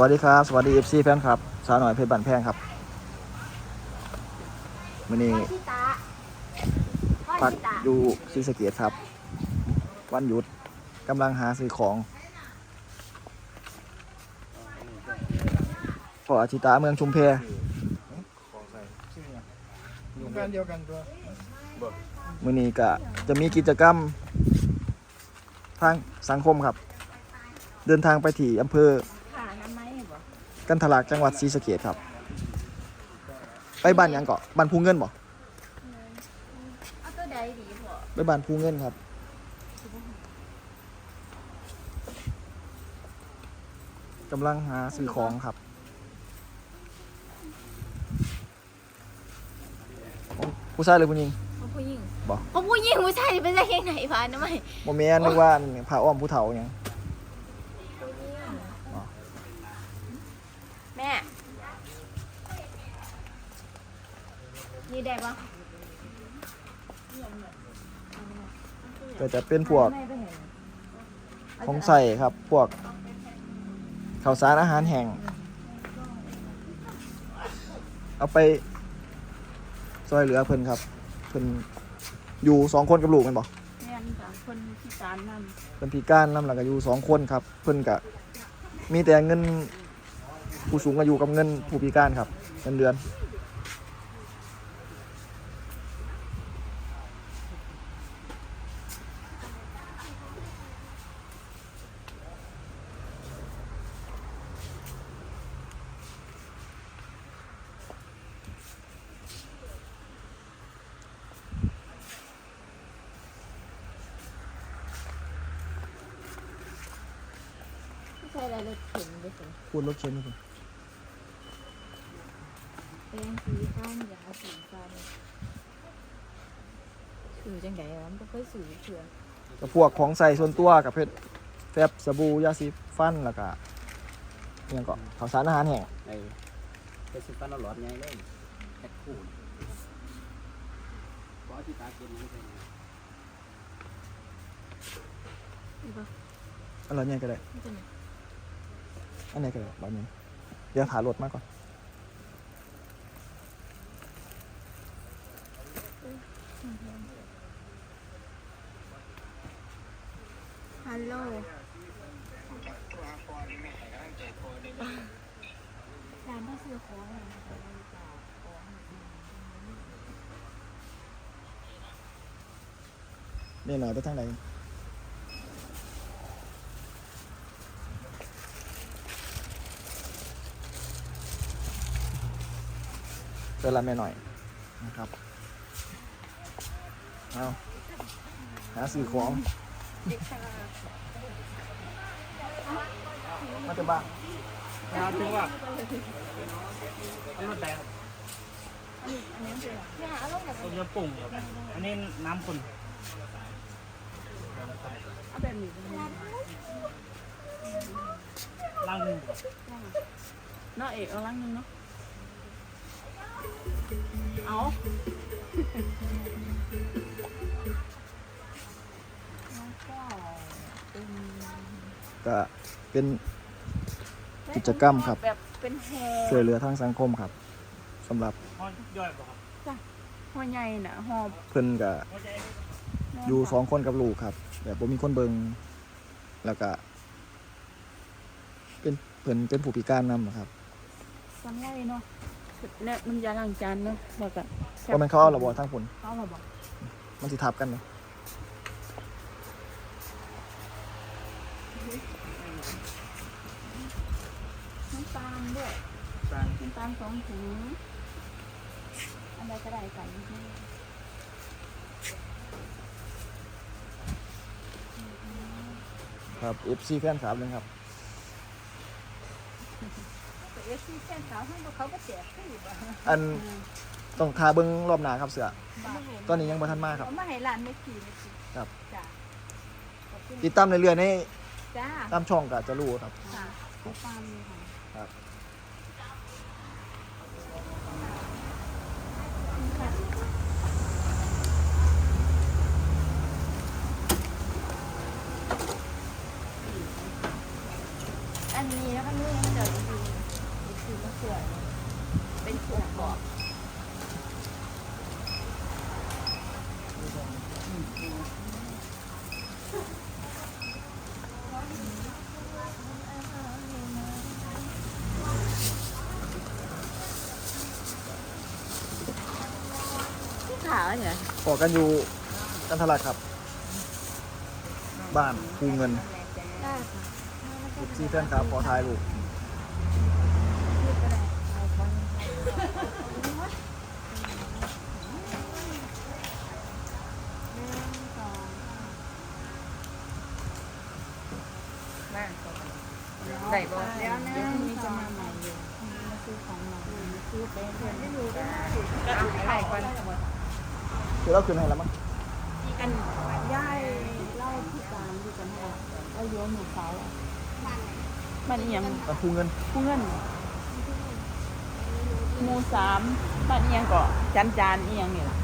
วัสดีครับ สวัสดีเอฟซีแฟนครับ สาวหน่อยเพชรบันแพงครับวันนี้พี่ตาพ่อพักพี่ตาอยู่ศรีสะเกดครับ วันหยุดกำลังหาซื้อของพออาชิตาเมืองชุมเพโรงการเดียวกันตัวมื่อนี้ก็จะมีกิจกรรมทางสังคมครับ เดินทางไปที่อำเภอขาน้ำไหมบ่ กันทลากจังหวัดศรีสะเกดครับ ไปบ้านหยังเกาะบ้านภูเงินบ่เอาตัวใดดีพ่อไปบ้านภูเงินครับ กำลังหาซื้อของครับของผู้ชายหรือผู้หญิงของผู้หญิงบ่ของผู้หญิงผู้ชายเป็นได้ยังไงพาน้ำไหมโมเมนนึกว่าผ้าอ้อมผู้เฒ่าหยัง อ๋อ แม่ นี่ได้ปะก็จะเป็นพวกของใส่ครับ พวกข้าวสารอาหารแห้งเอาไปซอยเหลือเพิ่นครับเพิ่นอยู่สองคนกับลูกแมันบอกแม่นจ้ะคนพิการนั่นเพิ่นพิการนำหลังก็อยู่สองคนครับ เพิ่นก็มีแต่เงินผู้สูงอายุกับเงินผู้พิการครับเงินเดือน ไม่ใช่อะไรรถเข็นไปสิพูดรถเข็นให้เพิ่นเป็นสีฟ้านยาสีฟ้านสื่อจังไงวะมันก็ค่อยสื่อเถื่อกับพวกของใส่ส่วนตัวกับเพชรแฟบสบู่ยาสีฟันแล้วก็อิหยังก็ข้าวสารอาหารแห้งไอ้เป็นสิบปันเอาหลอดไงเลยแพ็คคู่เพราะที่ตากินมันเป็นไงนี่ปะอันไหนก็ได้นี่เป็นไง อันไหนก็ได้แบบนี้เดี๋ยวถารถมาก่อนฮัลโหลร้านที่ซื้อของอะนี่หน่อยไปทางไหน เจอละแม่หน่อยนะครับเอาหาซื้อของมาจะบ้านครับถึงว่าอันนี้แดงเนี่ยเอาลงแบบต้มยำปุ่งครับอันนี้น้ำขุ่นเอาแบบนี้ล่างหนึ่งเนาะเอกเอาลังหนึงเนาะ เอาก็เป็นกิจกรรมครับ แบบเป็นแฮช่วยเหลือทางสังคมครับสำหรับห้อยย่อยป่ะครับหัวใหญ่น่ะหอบเพิ่นก็หัวใจอยู่สองคนกับลูกครับ แบบบ่มีคนเบิงแล้วก็ เป็นเพิ่นเป็นผู้พิการนำครับ สำไรเนาะ เนี่ยมันยาล้างจานเนาะแล้วก็ก็มันเขาเอาระบบทางผลเขามาบอกมันสิทับกันเนาะน้ำตาลด้วยตาลน้ำตาลสองถุงอันใดก็ได้ใส่นิดนึงครับ FC แฟนคลับเลยครับ แต่เอสซี่แฟนสาวให้เขาก็แจกให้อยู่บ้างอันต้องทาเบิ้งรอบหน้าครับเสือตอนนี้ยังบ่ทันมาครับเอามาให้ร้านไม่กี่ไม่กี่ครับ จ้าขอบคุณติดตามเรื่อยๆในจ้าตามช่องก็จะรู้ครับ ค่ะ ขอบคุณค่ะ ครับ อันนี้ นี้แล้วก็นี่มันจะดีคือมะเขือเป็น ขวดบอกขาวเหรอขอกันอยู่กันทลักครับ บ้านภูเงินได้ค่ะซีแฟนครับขอถ่ายรูป ได้บ่แล้วนะมีจะมาใหม่อยู่มาซื้อของใหม่มาซื้อเป็นเพื่อนไม่รู้ได้ก็ถ่ายก่อนคือเราคืนให้แล้วมั้งอันย่ายเล่าที่การที่กันให้เราโยนหมูเขาบ้านอีหยังบ้านภูเงินผู้เงินหมูสามบ้านอีหยังก็จานจานอีหยังนี่ล่ะ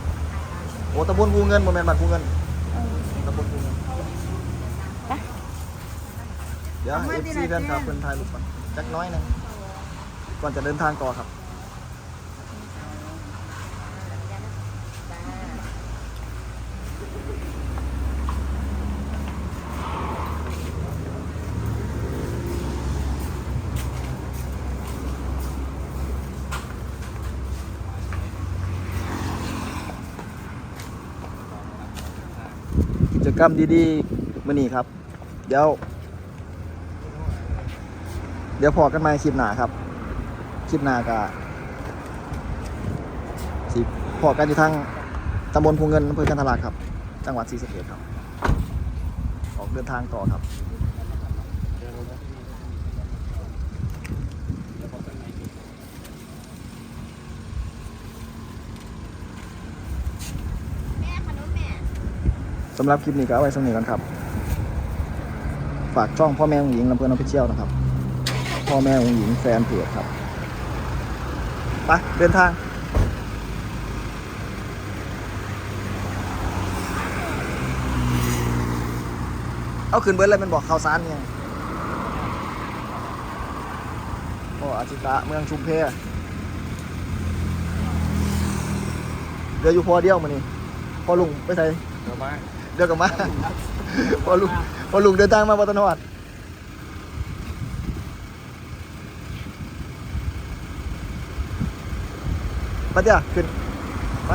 โอ้ตำบลภูเงินโมเมนต์บ้านภูเงินเออตำบลภูเงิน ไป เดี๋ยวเอฟซีแฟนครับเพิ่นถ่ายรูปก่อนจักน้อยหนึงก่อนจะเดินทางต่อครับ กิจกรรมดีๆมื่อนี้ครับ เดี๋ยวเดี๋ยวพอกันใหม่คลิปหน้าครับ คลิปหน้ากะสิพอกันอยู่ทางตำบลภูเงินอำเภอกันทลาครับ จังหวัดศรีสะเกษครับ ออกเดินทางต่อครับสำหรับคลิปนี้ก็เอาไว้สำเนีกันครับ ฝากช่องพ่อแม่หญิงลำเพลินออฟฟิเชียลนะครับ พ่อแม่องหญิงแฟนเพจครับไปเดินทางเอาขึ้นเบิร์ดเลยมันบอกข่าวสารเนี่ยโอ้อาชิตะเมืองชุมเพเรืออยู่พอเดียวมานี่พอลุงไปใส่เดี๋ยวมาเดี๋ยวกลับมาพอลุงพอลุงเดินทางมาปัตตานวัด ไปเดี๋ยวขึ้นไป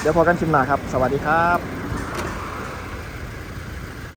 เดี๋ยวพอกันชิมหนาครับ สวัสดีครับ